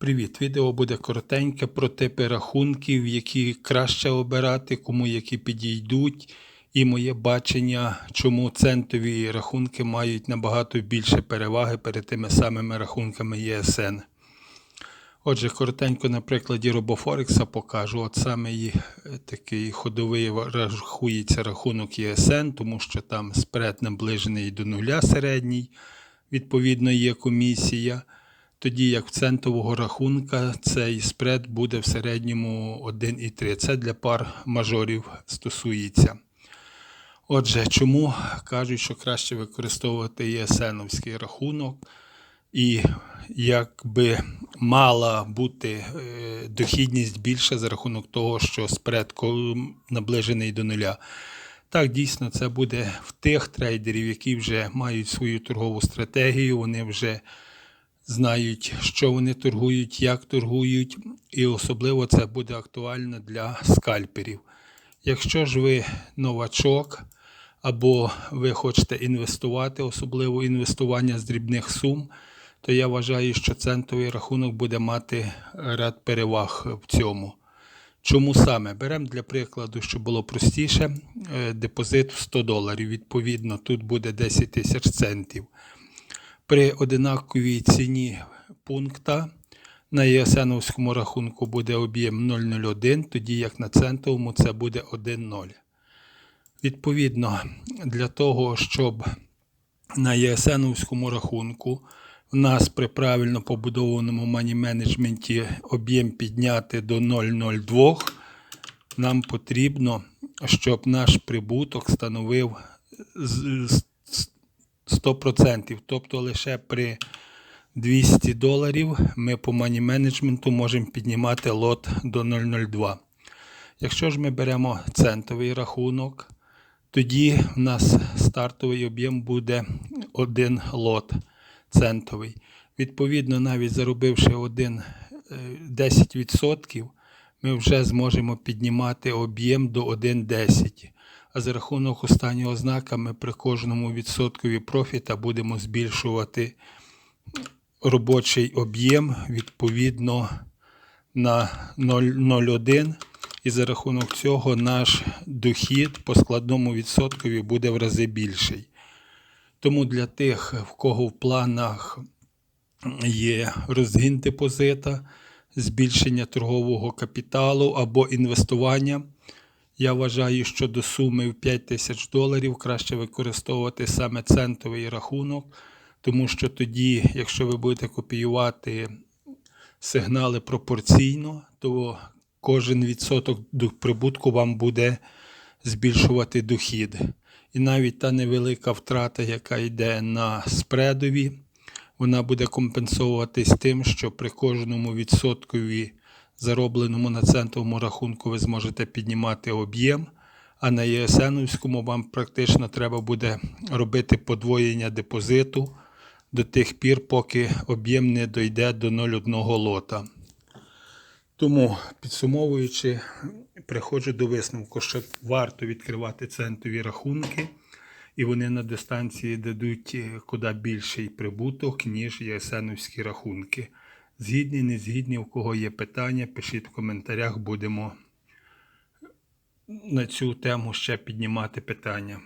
Привіт! Відео буде коротеньке про типи рахунків, які краще обирати, кому які підійдуть, і моє бачення, чому центові рахунки мають набагато більше переваги перед тими самими рахунками ЄСН. Отже, коротенько на прикладі Робофорекса покажу. От саме е, такий ходовий рахується рахунок ЄСН, тому що там спред наближений до нуля середній, відповідно є комісія. Тоді як в центового рахунка цей спред буде в середньому 1,3. Це для пар мажорів стосується. Отже, чому кажуть, що краще використовувати ЄСНовський рахунок, і якби мала бути е, дохідність більша за рахунок того, що спред наближений до нуля. Так, дійсно, це буде в тих трейдерів, які вже мають свою торгову стратегію, вони вже знають, що вони торгують, як торгують, і особливо це буде актуально для скальперів. Якщо ж ви новачок або ви хочете інвестувати, особливо інвестування з дрібних сум, то я вважаю, що центовий рахунок буде мати ряд переваг в цьому. Чому саме? Беремо для прикладу, щоб було простіше, е, депозит в 100 доларів. Відповідно, тут буде 10 тисяч центів при одинаковій ціні пункта на ЄСНовському рахунку буде об'єм 0,01, тоді як на центовому це буде 1,0. Відповідно, для того, щоб на ЄСНовському рахунку в нас при правильно побудованому мані менеджменті об'єм підняти до 0,02, нам потрібно, щоб наш прибуток становив 100%. Тобто лише при 200 доларів ми по мані менеджменту можемо піднімати лот до 0,02. Якщо ж ми беремо центовий рахунок, тоді в нас стартовий об'єм буде один лот центовий. Відповідно, навіть заробивши один, е, 10%, ми вже зможемо піднімати об'єм до 1,10. А за рахунок останнього знака ми при кожному відсоткові профіта будемо збільшувати робочий об'єм відповідно на 0,01. І за рахунок цього наш дохід по складному відсоткові буде в рази більший. Тому для тих, в кого в планах є розгін депозита, збільшення торгового капіталу або інвестування, я вважаю, що до суми в 5 тисяч доларів краще використовувати саме центовий рахунок, тому що тоді, якщо ви будете копіювати сигнали пропорційно, то кожен відсоток прибутку вам буде збільшувати дохід. І навіть та невелика втрата, яка йде на спредові, вона буде компенсовуватись тим, що при кожному відсоткові заробленому на центовому рахунку ви зможете піднімати об'єм, а на ЄСНовському вам практично треба буде робити подвоєння депозиту до тих пір, поки об'єм не дойде до 0,1 лота. Тому, підсумовуючи, приходжу до висновку, що варто відкривати центові рахунки, і вони на дистанції дадуть е, куди більший прибуток, ніж ЄСНовські рахунки. Згідні, не згідні, у кого є питання, пишіть в коментарях, будемо на цю тему ще піднімати питання.